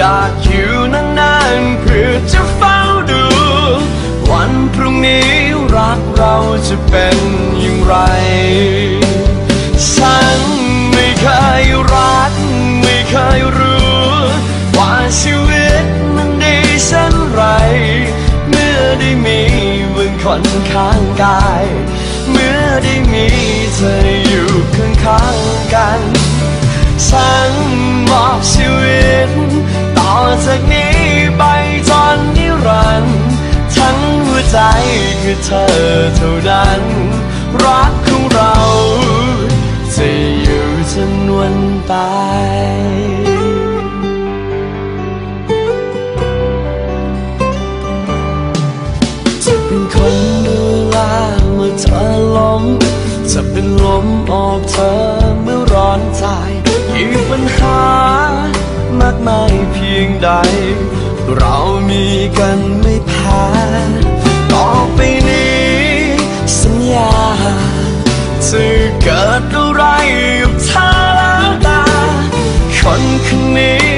อยากอยู่นานๆเพื่อจะเฝ้าดู วันพรุ่งนี้รักเราจะเป็นอย่างไร ฉันไม่เคยรัก ไม่เคยรู้ ว่าชีวิตมันดีเช่นไร เมื่อได้มีมึงคนข้างกาย เมื่อได้มีเธออยู่ข้างข้างๆกัน ฉันมอบชีวิตต่อ จากนี้ไปจนนิรันดร์ทั้งหัวใจคือเธอเท่านั้น รักของเราจะอยู่จนวันตายจะเป็นคนดูแลเมื่อเธอล้มจะเป็นลมออกเธอเมื่อร้อนใจ ใด เรามีกันไม่แพ้ต่อไปนี้ สัญญาจะเกิดอะไรกับเธอแล้วตาคนคนนี้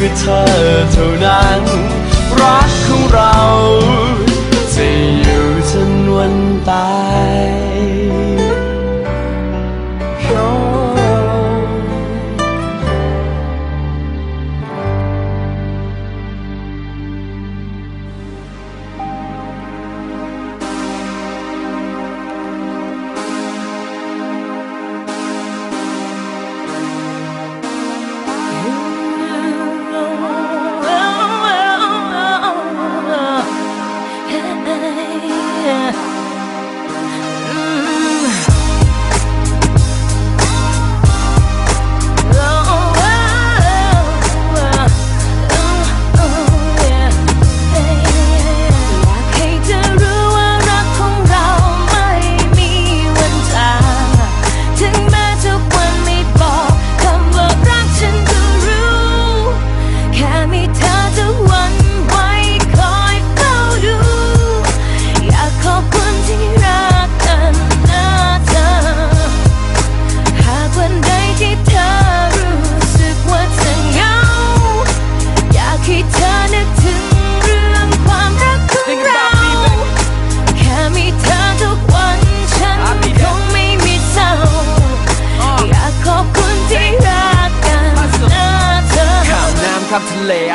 คือเธอเท่านั้น รักของเรา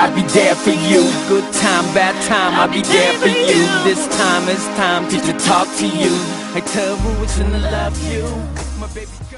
ามทะเล I'll be there for you good time bad time I'll be there for you this time is time ที่จะ talk to you ให้เธอรู้ว่าฉัน love you my baby